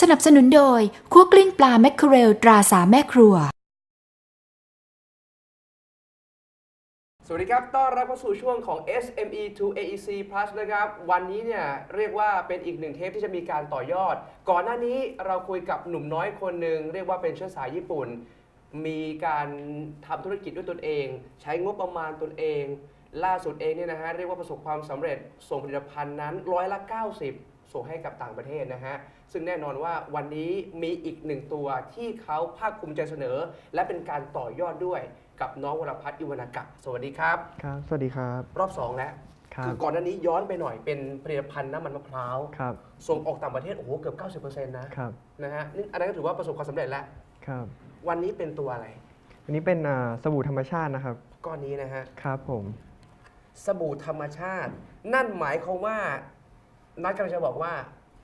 สนับสนุนโดยคั่วกลิ้งปลาแมคเคอเรลตราสาแม่ครัว สวัสดีครับ ต้อนรับเข้าสู่ช่วงของ SME to AEC Plus นะครับ วันนี้เนี่ยเรียกว่าเป็นอีกหนึ่งเทปที่จะมีการต่อยอด ก่อนหน้านี้เราคุยกับหนุ่มน้อยคนหนึ่งเรียกว่าเป็นเชื้อสายญี่ปุ่น มีการทำธุรกิจด้วยตนเอง ใช้งบประมาณตนเอง ล่าสุดเองเนี่ยนะฮะเรียกว่าประสบความสำเร็จส่งผลิตภัณฑ์นั้นร้อยละ 90 ส่งให้กับต่างประเทศนะฮะ ซึ่งแน่นอนว่าวันนี้มีอีกหนึ่งตัวที่เขาภาคภูมิใจเสนอ และเป็นการต่อยอดด้วยกับน้องวรพัฒน์อิวรรณกะสวัสดีครับ ครับ สวัสดีครับ รอบ 2 แล้ว ครับคือก่อนหน้านี้ย้อนไปหน่อยเป็นผลิตภัณฑ์น้ำมันมะพร้าวครับส่งออกต่างประเทศ โอ้โห เกือบ 90%นะครับนะฮะนี่อันนั้นก็ถือว่าประสบความสำเร็จแล้ว ครับวันนี้เป็นตัวอะไร อันนี้เป็นอ่าสบู่ธรรมชาตินะครับ ก้อนนี้นะฮะ ครับผม สบู่ธรรมชาติ นั่นหมายความว่า นัดกำลังจะบอกว่า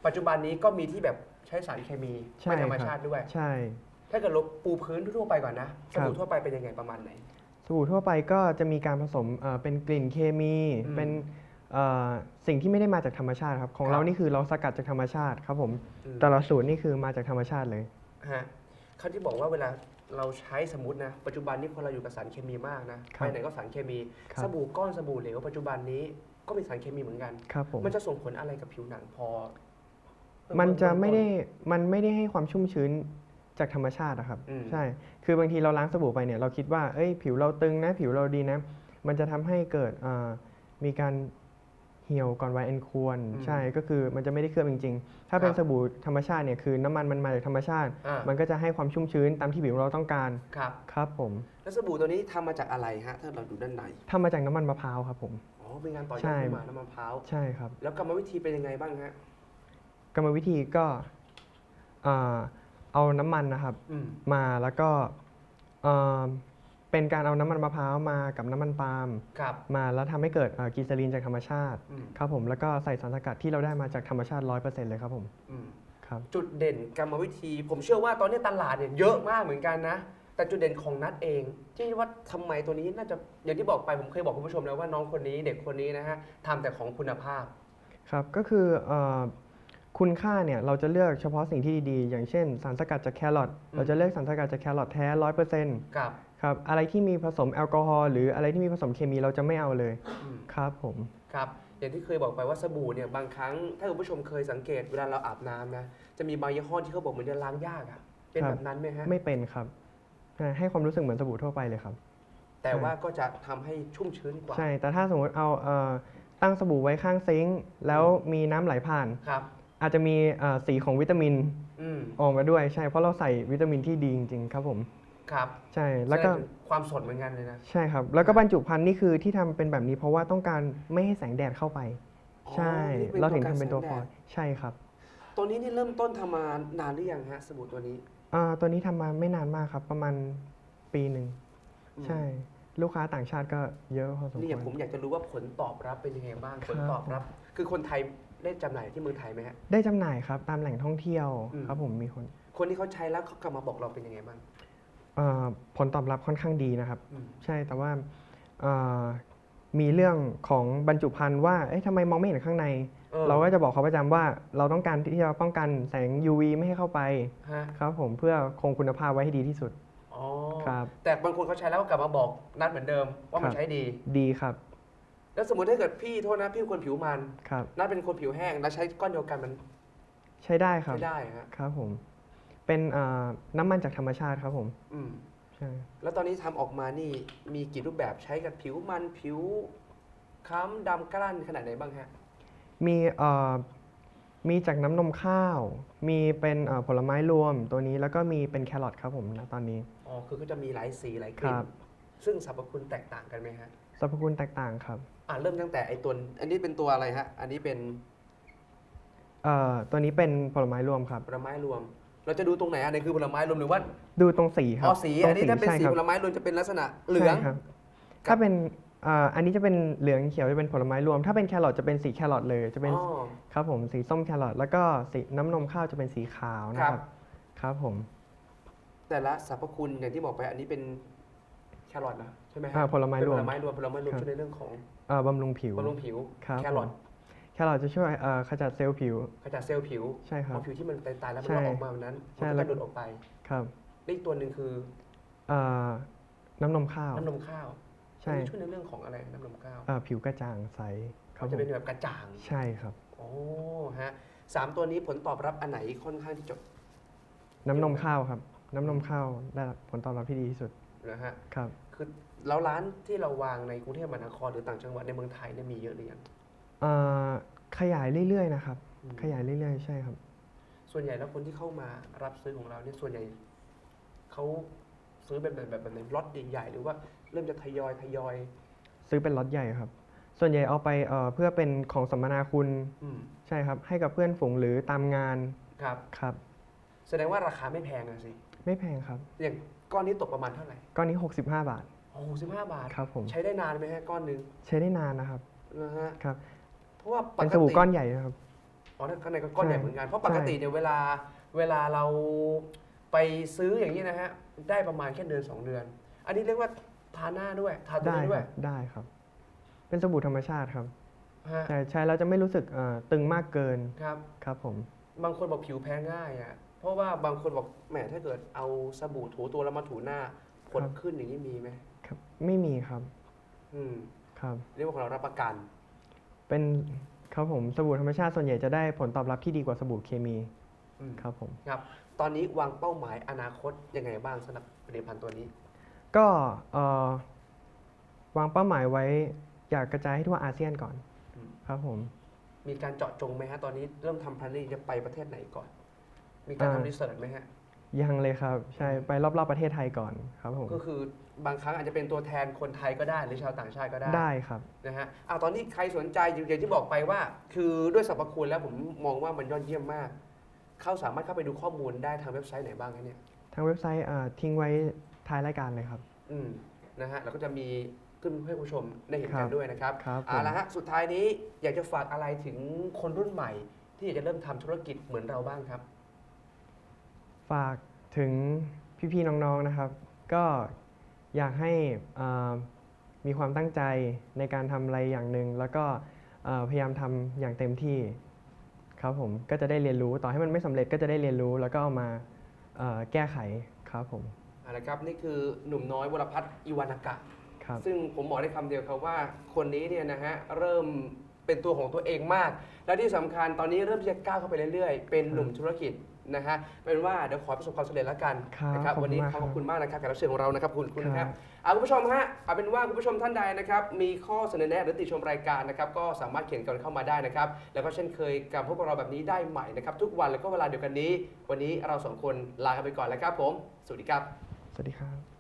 ปัจจุบันนี้ก็มีที่แบบใช้สารเคมีใช่ไม่ธรรมครับชาติด้วย ใช่ ถ้าเกิดเราปูพื้นทั่วๆไปก่อนนะสครับบู่ทั่วไปเป็นยังไงประมาณไหน สบู่ทั่วไปก็จะมีการผสมอ่าเป็นกลิ่นเคมี อืมเป็นอ่าสิ่งที่ไม่ได้มาจากธรรมชาติครับ ของครับ เรานี่คือเราสกัดจากธรรมชาติครับผม อืมแต่ละสูตรนี่คือมาจากธรรมชาติเลย ฮะเขาที่บอกว่าเวลาเราใช้สมมตินะ ปัจจุบันนี้คนเราอยู่กับสารเคมีมากนะครัไปบไหนก็สารเคมีครับสบู่ก้อนสบู่เหลวปัจจุบันนี้ ก็มีสารเคมีเหมือนกัน ครับผมมันจะส่งผลอะไรกับผิวหนังพอ มันจะไม่ได้เริ่มันไม่ได้ให้ความชุ่มชื้นจากธรรมชาติอะครับ อืม ใช่ คือบางทีเราล้างสบู่ไปเนี่ยเราคิดว่าเอ้ยผิวเราตึงนะ ผิวเราดีนะ มันจะทำให้เกิดอ่ามีการ เหี่ยวก่อนวัยอันควรอืมใช่ก็คือมันจะไม่ได้เคลือบจริง ๆ ถ้าเป็คนรับสบู่ธรรมชาติเนี่ยคือน้ำมันมันมาจากธรรมชาติ อ่ามันก็จะให้ความชุ่มชื้นตามที่ผิวเราต้องการครับ ครับผมแล้วสบู่ตัวนี้ทำมาจากอะไรฮะ ถ้าเราดูด้านใน ทำมาจากน้ำมันมะพร้าวครับผม อ๋อ เป็นงานต่อยอใช่ดขึ้นมาน้ำมันมะพร้าว ใช่ครับ แล้วกรรมวิธีเป็นยังไงบ้างฮะ กรรมวิธีก็อ่าเอาน้ำมันนะครับ อืม มาแล้วก็เอ่อ เป็นการเอาน้ำมันมะพร้าวมากับน้ำมันปาล์มครับ มาแล้วทำให้เกิดเอ่อกีซาลีนจากธรรมชาติอืม ครับผมแล้วก็ใส่สารสกัดที่เราได้มาจากธรรมชาติ 100%เลยครับผมอืมครับ จุดเด่นกรรมวิธี ผมเชื่อว่าตอนนี้ตลาดเนี่ยเยอะมากเหมือนกันนะ แต่จุดเด่นของนัดเอง ที่ว่าทำไมตัวนี้น่าจะอย่างที่บอกไปผมเคยบอกคุณผู้ชมแล้วว่าน้องคนนี้เด็กคนนี้นะฮะทำแต่ของคุณภาพ ครับ ก็คือเอ่อคุณค่าเนี่ยเราจะเลือกเฉพาะสิ่งที่ดีๆ อย่างเช่น สารสกัดจากแครอทอืมเราจะเลือกสารสกัดจากแครอทแท้100%กับ ครับ อะไรที่มีผสมแอลกอฮอล์หรืออะไรที่มีผสมเคมีเราจะไม่เอาเลย อืมครับผม ครับอย่างที่เคยบอกไปว่าสบู่เนี่ยบางครั้ง ถ้าคุณผู้ชมเคยสังเกตเวลาเราอาบน้ำนะจะมีบางยี่ห้อที่เขาบอกเหมือนจะล้างยากอะเป็นแบบนั้นไหมฮะไม่เป็นครับใช่ให้ความรู้สึกเหมือนสบู่ทั่วไปเลยครับ แต่ว่าก็จะทำให้ชุ่มชื้นกว่าใช่ แต่ถ้าสมมติเอาเอ่อตั้งสบู่ไว้ข้างซิงค์แล้วมีน้ำไหลผ่าน ครับ อาจจะมีเอ่อสีของวิตามินอืม ออกมาด้วย ใช่ เพราะเราใส่วิตามินที่ดีจริงๆครับผม ครับใช่แล้วก็สดงถึงความสดเหมือนกันเลยนะใช่ครับ แล้วก็บรรจุภัณฑ์นี่คือที่ทำเป็นแบบนี้เพราะว่าต้องการไม่ให้แสงแดดเข้าไปอ๋อใช่นี่เป็นเราถึงตัวกันทำเป็นตัวแสงฟแดอดยล์ใช่ครับ ตัวนี้นี่เริ่มต้นทำมานานหรือยังฮะสบู่ตัวนี้อ่าตัวนี้ทำมาไม่นานมากครับ ประมาณปีหนึ่งอืมใช่ ลูกค้าต่างชาติก็เยอะพอสมนี่คอย่างวผมรอยากจะรู้ว่าผลตอบรับเป็นยังไงบ้างครับผลตอบรับ คือคนไทยได้จำหน่ายที่เมืองไทยไหมฮะได้จำหน่ายครับ ตามแหล่งท่องเที่ยวอืมครับผมมีคน คนที่เขาใช้แล้วเขากลับมาบอกเราเป็นยังไงบ้างเอ่อ ผลตอบรับค่อนข้างดีนะครับอืมใช่แต่ว่าเอ่อมีเรื่องของบรรจุภัณฑ์ว่าเอ๊ะทำไมมองไม่เห็นข้างในออเราก็จะบอกเขาประจำว่าเราต้องการที่จะป้องกันแสง UV ไม่ให้เข้าไปฮะครับผมเพื่อคงคุณภาพไว้ให้ดีที่สุดอ๋อครับแต่บางคนเขาใช้แล้วก็กลับมาบอกนัดเหมือนเดิมว่ามันครับใช้ดีดีครับ แล้วสมมติถ้าเกิดพี่โทษนะพี่เป็นคนผิวมันครับนัดเป็นคนผิวแห้งแล้วใช้ก้อนเดียวกันมัน ใช้ได้ครับใช้ได้ฮะครับผม เป็นเอ่อน้ำมันจากธรรมชาติครับผมอืมใช่แล้วตอนนี้ทำออกมานี่มีกี่รูปแบบใช้กับผิวมันผิวค้ำดำกล้านขนาดไหนบ้างฮะ มีเอ่อมีจากน้ำนมข้าว มีเป็นเอ่อผลไม้รวมตัวนี้แล้วก็มีเป็นแครอทครับผมนะตอนนี้ อ๋อ คือก็จะมีหลายสีหลายกคลิ่รันบซึ่งสรรพคุณแตกต่างกันไหมฮะ สรรพคุณแตกต่างครับอ่าเริ่มตั้งแต่ไอ้ตัว อันนี้เป็นตัวอะไรฮะ อันนี้เป็นเอ่อตัวนี้เป็นผลไม้รวมครับ ผลไม้รวม เราจะดูตรงไหนอันนี้คือผลไม้รวมหรือว่าดูตรงสีครัอ๋บอสีตรงอันนี้ถ้าเป็นใช่สีครับผลไม้รวมจะเป็นลักษณะเหลือง ใช่ครับถ้าเป็นเอ่ออันนี้จะเป็นเหลืองเขียวจะเป็นผลไม้รวม ถ้าเป็นแครอทจะเป็นสีแครอทเลยจะเป็นอ๋อ ครับผมสีส้มแครอทแล้วก็สีน้ำนมข้าวจะเป็นสีขาวนะคครัรับ บ ครับผมแต่ละสรรพคุณอย่างที่บอกไปอันนี้เป็นแครอทนะใช่ไหมฮะอ่าผลไม้เป็นรผวม ลไม้รวมผลไม้รวมครับ ช่วยในเรื่องของเอ่อบำรุงผิว บำรุงผิวครับ แครอทผม แครอทจะช่วยเอ่อขจัดเซลล์ผิว ขจัดเซลล์ผิวใช่ครัพบอผิวที่มันตายๆแล้วมันใช่ก็ออกมาแบบนั้นใช่มันแล้ก็วจะหลุดออกไปครับและอีกตัวหนึ่งคือเอ่อน้ำนมข้าว น้ำนมข้าวใช่ อันนี้ช่วยในเรื่องของอะไรน้ำนมข้าวเอ่อผิวกระจ่างใสครัเขาบผจะมเป็นแบบกระจ่าง ใช่ครับ โอ้ฮะสามตัวนี้ผลตอบรับอันไหนค่อนข้างที่จะน้ำนมข้าวครับ น้ำนมข้าวได้ผลตอบรับที่ดีที่สุดนะฮะ ครับ คือแล้วร้านที่เราวางในกรุงเทพมหานครหรือต่างจังหวัดในเมืองไทยเนี่ยมีเยอะหรือยัง เอ่อขยายเรื่อยๆนะครับ อืม ขยายเรื่อยๆ ใช่ครับ ส่วนใหญ่แล้วคนที่เข้ามารับซื้อของเราเนี่ยส่วนใหญ่เขาซื้อเป็นแบบแบบแบบในล็อตใหญ่ๆหรือว่าเริ่มจะทยอยทยอยซื้อเป็นล็อตใหญ่ครับ ส่วนใหญ่เอาไปเอ่อเพื่อเป็นของสัมมนาคุณอืมใช่ครับ ให้กับเพื่อนฝูงหรือตามงานครับ ครับ แสดงว่าราคาไม่แพงอะสิไม่แพงครับ อย่างก้อนนี้ตกประมาณเท่าไหร่ก้อนนี้ 65 บาทโอ้สิบห้าบาท ครับผม ใช้ได้นานไหมฮะก้อนหนึ่งใช้ได้นานนะครับนะฮะครับเพ ราะว่าปเป็นกสบู่ติก้อนใหญ่นะครับ อ๋อนั่นข้างในก็ก้อนใหญ่ใช่เหมือนกันเพราะปกติเนี่ยเวลาเวลาเราไปซื้ออย่างนี้นะฮะได้ประมาณแค่เดือนสองเดือน อันนี้เรียกว่าทาหน้าด้วยทาตัวได้นี้คด้วรัยบได้ครับ เป็นสบู่ธรรมชาติครับฮะใช่ใช้แล้วจะไม่รู้สึกเอ่อตึงมากเกินครับ ครับผม บางคนบอกผิวแพ้ง่ายอะ เพราะว่าบางคนบอกแหมถ้าเกิดเอาสบู่ถูตัวแล้วมาถูหน้าผลครับ ขึ้นอย่างนี้มีไหมครับ ไม่มีครับอืม ครับ เรียกว่าของเรารับประกัน เป็นครับผมสบู่ธรรมชาติส่วนใหญ่จะได้ผลตอบรับที่ดีกว่าสบู่เคมีอืมครับผม ครับ ตอนนี้วางเป้าหมายอนาคตยังไงบ้างสำหรับผลิตภัณฑ์ตัวนี้ ก็เอ่อวางเป้าหมายไว้อยากกระจายให้ทั่วอาเซียนก่อนอืม ครับผม มีการเจาะจงไหมฮะตอนนี้เริ่มทำ planning จะไปประเทศไหนก่อน มีการอ่า ทำรีเสิร์ชไหมฮะ ยังเลยครับใช่ไปรอบๆประเทศไทยก่อนครับผมก็คือบางครั้งอาจจะเป็นตัวแทนคนไทยก็ได้หรือชาวต่างชาติก็ได้ได้ครับนะฮะอ่าตอนนี้ใครสนใจอย่างที่บอกไปว่า คือด้วยสรรพคุณแล้วผมมองว่ามันยอดเยี่ยมมาก เขาสามารถเข้าไปดูข้อมูลได้ทางเว็บไซต์ไหนบ้างคะเนี่ยทางเว็บไซต์อ่าทิ้งไว้ท้ายรายการเลยครับ อืมนะฮะแล้วก็จะมีขึ้นให้ผู้ชมได้เห็นครักันบด้วยนะครับครับผมเอาละฮะสุดท้ายนี้อยากจะฝากอะไรถึงคนรุ่นใหม่ ที่อยากจะเริ่มทำธุรกิจเหมือนเราบ้างครับ ฝากถึงพี่ๆน้องๆนะครับ ก็อยากให้อ่ามีความตั้งใจในการทำอะไรอย่างหนึ่งแล้วก็อ่าพยายามทำอย่างเต็มที่ครับผมก็จะได้เรียนรู้ต่อให้มันไม่สำเร็จก็จะได้เรียนรู้แล้วก็เอามาเอ่อแก้ไขครับผมเอาละครับนี่คือหนุ่มน้อยวรพัฒน์อิวานากะครับซึ่งผมบอกได้คำเดียวครับว่าคนนี้เนี่ยนะฮะเริ่มเป็นตัวของตัวเองมาก และที่สำคัญตอนนี้เริ่มที่จะก้าวเข้าไปเรื่อยๆ เป็นหนุ่มธุรกิจ นะฮะเป็นว่าเดี๋ยวขอให้ประสบความสำเร็จแล้วกันครับนะครับขอบคุณวันนี้มากขอครับขอบคุณมากนะครับแขกรับเชิญของเรานะครับคุณคุณคครัรับบ เอาคุณผู้ชมฮะเอาเป็นว่าคุณผู้ชมท่านใดนะครับมีข้อเสนอแนะหรือติชมรายการนะครับก็สามารถเขียนกันเข้ามาได้นะครับแล้วก็เช่นเคยกับพวกเราแบบนี้ได้ใหม่นะครับทุกวันแล้วก็เวลาเดียวกันนี้ วันนี้เราสองคนลากันไปก่อนแล้วครับผมสวัสดีครับ สวัสดีครับ